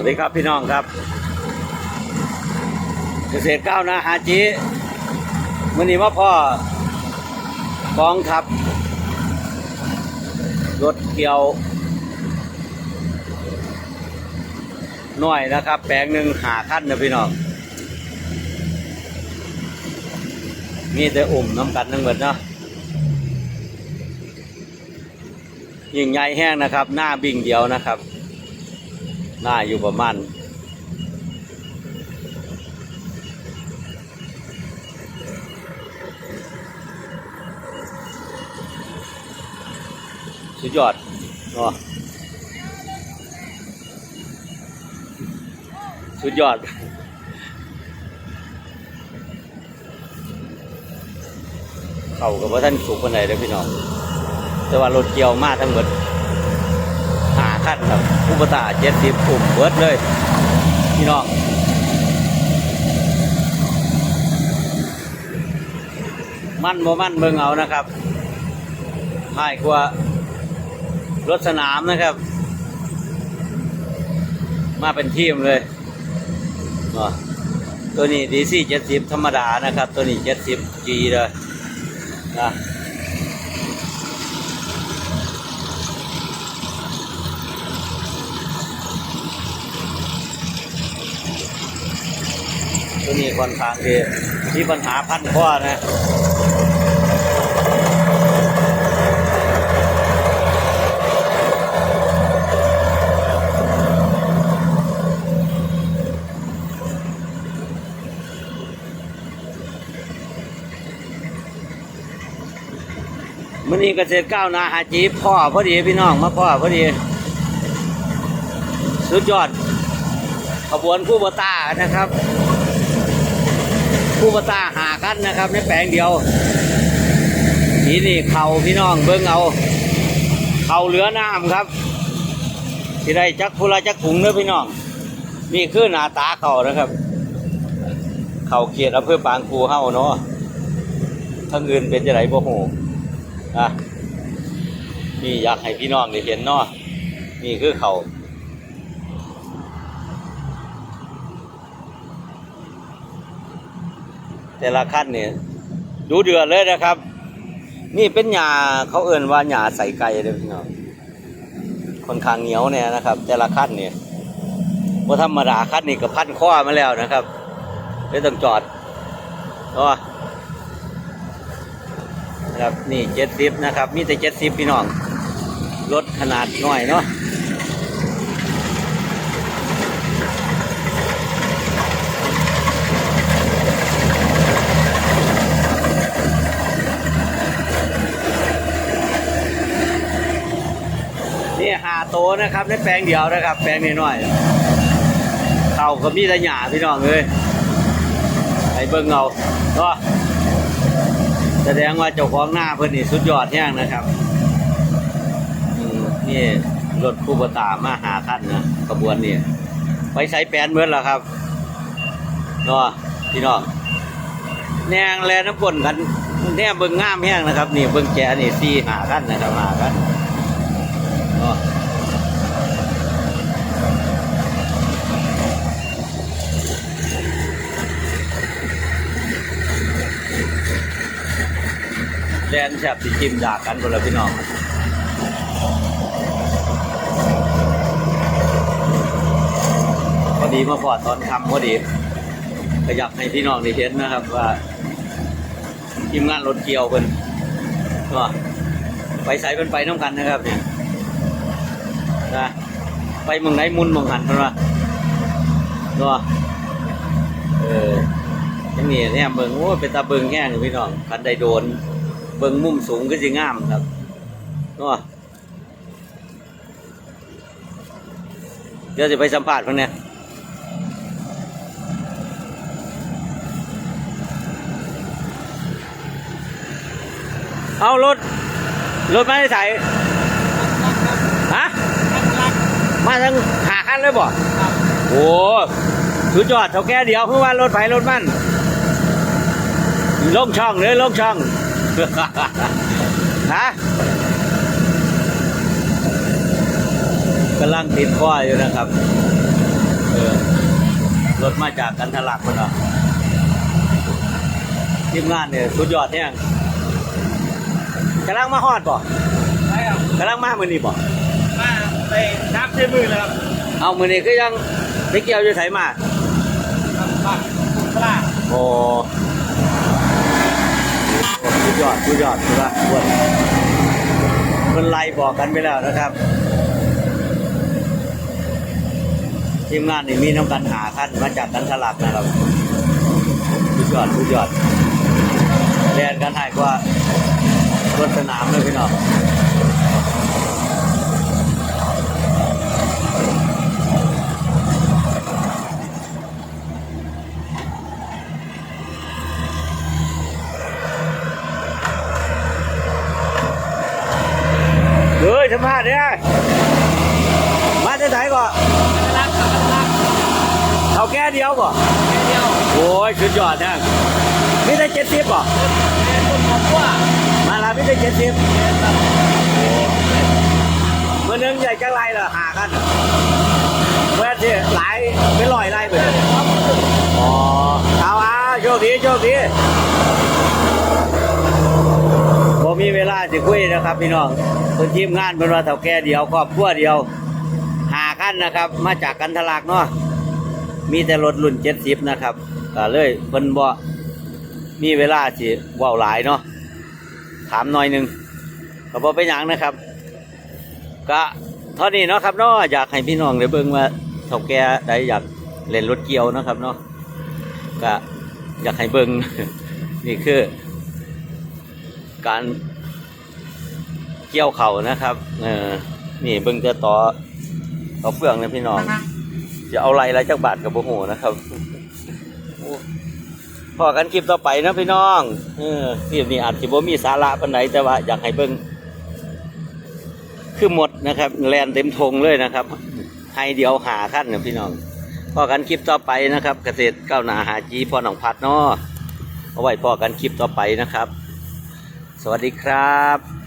วัสดีครับพี่น้องครับ เกษตรก้าวนาหาจีมื่อนี้ว่าพ่อกองทัพรถเกี่ยวหน่อยนะครับ แปลงหนึ่งหาขั้นนะพี่น้องมีแต่อุ่มน้ำกันทั้งหมดเนาะยิ่งใหญ่แห้งนะครับ หน้าบิ่งเดียวนะครับ หน้าอยู่ประมาณสุดยอดเนาะสุดยอด เข้ากับว่าท่านสูงคนไหนเด้อพี่น้อง แต่ว่ารถเกี่ยวมาทั้งหมดหาขั้นครับ อุปตาเจ็ดสิบกลุ่มเบิดเลย พี่น้องมั่นบ่มั่นเบิ่งเอานะครับง่ายกว่ารถสนามนะครับ มาเป็นทีมเลยตัวนี้ดีซี่เจ็ดสิบธรรมดานะครับ ตัวนี้เจ็ดสิบจีเลยนะ ตัวนี้ค่อนข้างที่มีปัญหาพันข้อนะมื่อนี้เกษตรก้าวนาหาจีพ่อพอดีพี่น้องมาพ่อพอดี สุดยอดขบวนผู้บตานะครับ ผู้บตาหากันนะครับในแปลงเดียวทีนี่เขาพี่น้องเบิ้งเอาเขาเหลือน้ำครับที่ได้จักพุละจักถุงเนื้อพี่น้องนี่คือหน้าตาเขานะครับ เขาเกียรติอำเภอปางคูเฮาเนาะทั้งอื่นเป็นจะไหนบ่ฮู้อะนี่อยากให้พี่น้องได้เห็นเนาะนี่คือเขา แต่ละขั้นเนี่ยดูเดือดเลยนะครับ นี่เป็นหญ้าเขาเอื่นว่าหญ้าใส่ไก่เลยพี่น้องค่อนข้างเหนียวเนี่ยนะครับ แต่ละขั้นเนี่ยว่าธรรมดาขั้นนี่ก็พันข้อมาแล้วนะครับเลยต้องจอดก็นะครับนี่เจ็ดสิบนะครับ มีแต่เจ็ดสิบพี่น้องรถขนาดน้อยเนาะ นี่หาโตนะครับในแปลงเดียวนะครับ แปลงน้อยๆเต่าก็มีแต่หญ้าพี่น้องเลยไอ้เบิ่งเอาก็แสดงว่าเจ้าของหน้าเพิ่นนี่สุดยอดแห้งนะครับอืมนี่รถคู่บตามาหาคันนะขบวนนี่ไปใส่แปนเมื่อแล้วครับเนาะพี่น้องแนงแลน้ำปนกันแน่เบิ่งงามแห้งนะครับ นี่เบิ่งแกนี่ซีหาคันนะครับหาคัน แดนแซบสิจิ้มด่ากันคนละพี่น้องพอดีมาพอดตอนคำพอดีก็อยากให้พี่น้องได้เห็นนะครับว่าทีมงานรถเกี่ยวเพิ่นก็ไปใส่เป็นไปน้ำกันนะครับเนี่ย ไปเมืองไหนมุนเมืองหันมันวะเนาะเออยังนี่เนี่ยเมืองโอ้เป็นตาเบิงแห้งอยู่พี่น้องคันใดโดน เบิงมุมสูงก็สิงามครับเนาะเดี๋ยวจะไปสัมภาษณ์คนเนี้ยเอารถรถไมาได้ใส่ฮะ มาทั้งหาคันเลยบ่โอ้สุดยอดเท่าแก่เดียวเพื่อว่ารถไฟรถมันลงช่องเลยลงช่องฮะกำลังติดข้ออยู่นะครับออรถมาจากกันทะลักคนเนาะทีมงานเนี่ยสุดยอดเนี่ยกำลังมาฮอดบ่ใช่ครับกำลังมามือนี้บ่ มาไปน้ำเชื่อมือเลยครับเอามือนี้ก็ยังไปเกี่ยวอยู่ไสมาครับบ้านคุณพระโอ้สุดยอดสุดยอดสุดยอดอ้วนเพิ่นไล่บอกกันไปแล้วนะครับทีมงานนี่มีน้ำกันหาขั้นมาจากกันทะลักนะครับสุดยอดสุดยอดเรียนกันให้กว่า รถสนามเลยพี่น้อง เฮ้ยทำมาเนี่ยมาจะไหนก่อนรักครับรักเอาแค่เดียวบ่แค่เดียวโอ้ยสุดยอดนะมีได้เจ็ดสิบบ่เป็นคนของว่ามาแล้วมีได้เจ็ดสิบเมื่อนึงใหญ่จังไรล่ะหากันเมื่อที่หลายเป็นลอยไล่ไปเลยอ๋อเอาเอาโชคดีโชคดีผมมีเวลาจะคุยนะครับพี่น้อง คนทีมงานเป็นว่าเท่าแก่เดียวครอบครัวเดียวหากันนะครับ มาจากกันทลักเนาะมีแต่รถรุ่นเจ็ดสิบนะครับก็เลยเพิ่นบ่มีเวลาสิเว้าหลายเนาะถามหน่อยหนึ่งก็บ่เป็นหยังนะครับ ก็เท่านี้เนาะครับเนาะอยากให้พี่น้องได้เบิ่งว่าเฒ่าแก่ใดอยากเล่นรถเกี่ยวนะครับเนาะก็อยากให้เบิ่งนี่คือการ เกี่ยวเข่านะครับ เออนี่เบิ่งจะต่อต่อเฟืองนะพี่น้อง จะเอาไรไรจากบาทกับโมโหนะครับโอ้พอกันคลิปต่อไปนะพี่น้อง เออคลิปนี้อาจจะบ่มีสาระปานใดแต่ว่าอยากให้เบิ่งคือหมดนะครับแลนเต็มทงเลยนะครับ ให้เดียวหาขั้นนะพี่น้องพอกันคลิปต่อไปนะครับ เกษตรก้าวหน้าหาจีพอหนองพัดเนาะเอาไว้พอกันคลิปต่อไปนะครับ สวัสดีครับ